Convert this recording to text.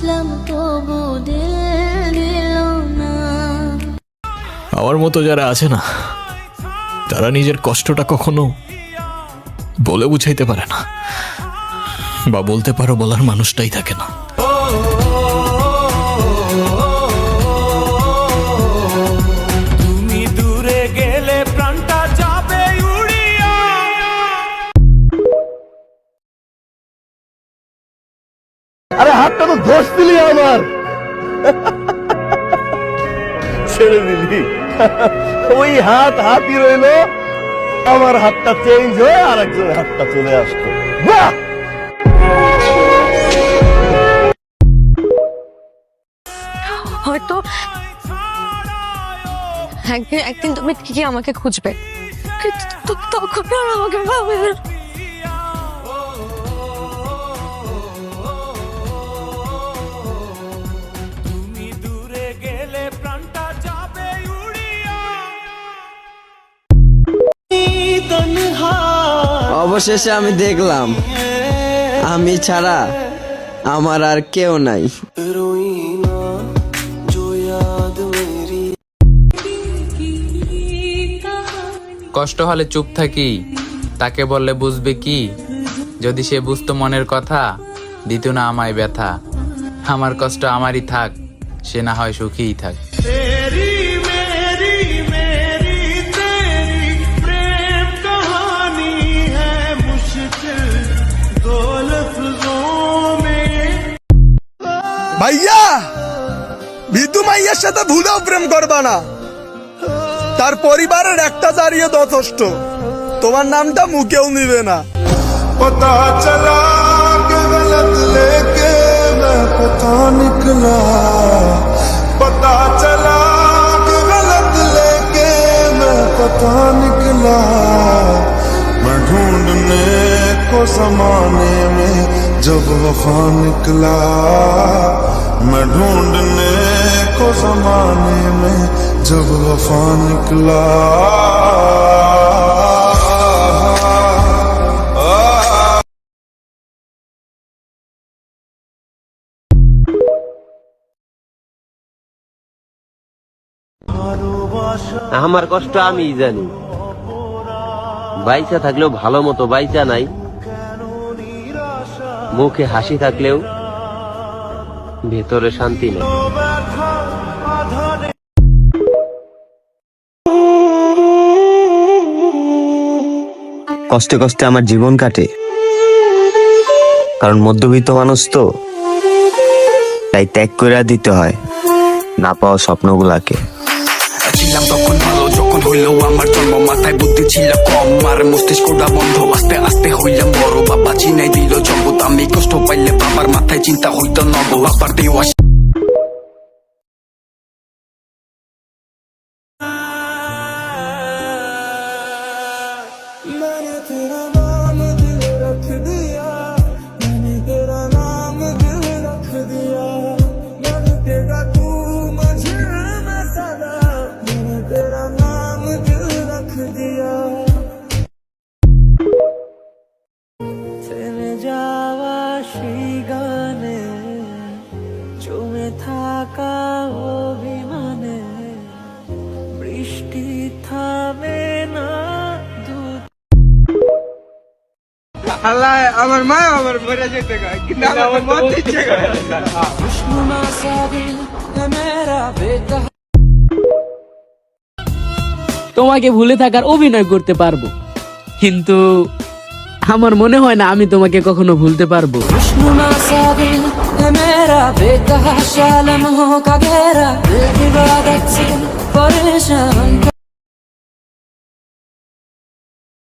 ভালোবাসলাম তবু আমার মতো যারা আছে না, তারা নিজের কষ্টটা কখনো বলে বুঝাইতে পারে না বা বলতে পারো বলার মানুষটাই থাকে না। হাতটা তো ধস দিলি আমার। ছেড়ে দিলি। ওই হাত হাতই রইল। আমার হাতটা চেঞ্জ হয়ে আর একজনের হাতটা চলে আসতো বাহ! হয়তো একদিন একদিন তুমি ঠিকই আমাকে খুঁজবে। তখন আমাকে পাবে না। অবশেষে আমি দেখলাম আমি ছাড়া আমার আর কেউ নাই। কষ্ট হলে চুপ থাকি তাকে বললে বুঝবে কি? যদি সে বুঝতো মনের কথা দিত না আমায় ব্যথা। আমার কষ্ট আমারই থাক সে না হয় সুখীই থাক। ভাইয়া বিদু মাইয়ার সাথে ভুলেও প্রেম করবা না তার পরিবারের একটা দাঁড়িয়ে যথেষ্ট তোমার নামটা মুখেও নিবে না पता चला कि गलत लेके मैं पता निकला पता चला कि गलत लेके मैं पता निकला मैं ढूंढने को जमाने में जब वफा निकला मैं ढूंढने को जमाने में जब वफा निकला আমার কষ্ট আমি জানি বাইচা থাকলেও ভালো মতো বাইচা নাই মুখে হাসি থাকলেও ভেতরে শান্তি নেই। কষ্টে কষ্টে আমার জীবন কাটে। কারণ মধ্যবিত্ত মানুষ তো তাই ত্যাগ করে দিতে হয় না পাওয়া স্বপ্নগুলাকে। ছিলাম তখন ভালো তখন হইল আমার জন্ম মাথায় বুদ্ধি ছিল কম। আর মস্তিষ্কটা বন্ধ, আস্তে আস্তে হইলাম বড়। বাবা চিনাই দিল জগৎ, আমি কষ্ট পাইলে বাবার মাথায় চিন্তা হইতো নব বাবার দেওয়া Mana tera থাকা অভিমানে বৃষ্টি থামে না আল্লাহ আমার মা আমার মরে যেতে গায় কিন্তু আমার মত ইচ্ছে করে তোমাকে ভুলে থাকার অভিনয় করতে পারব। কিন্তু আমার মনে হয় না আমি তোমাকে কখনো ভুলতে পারব। परेशान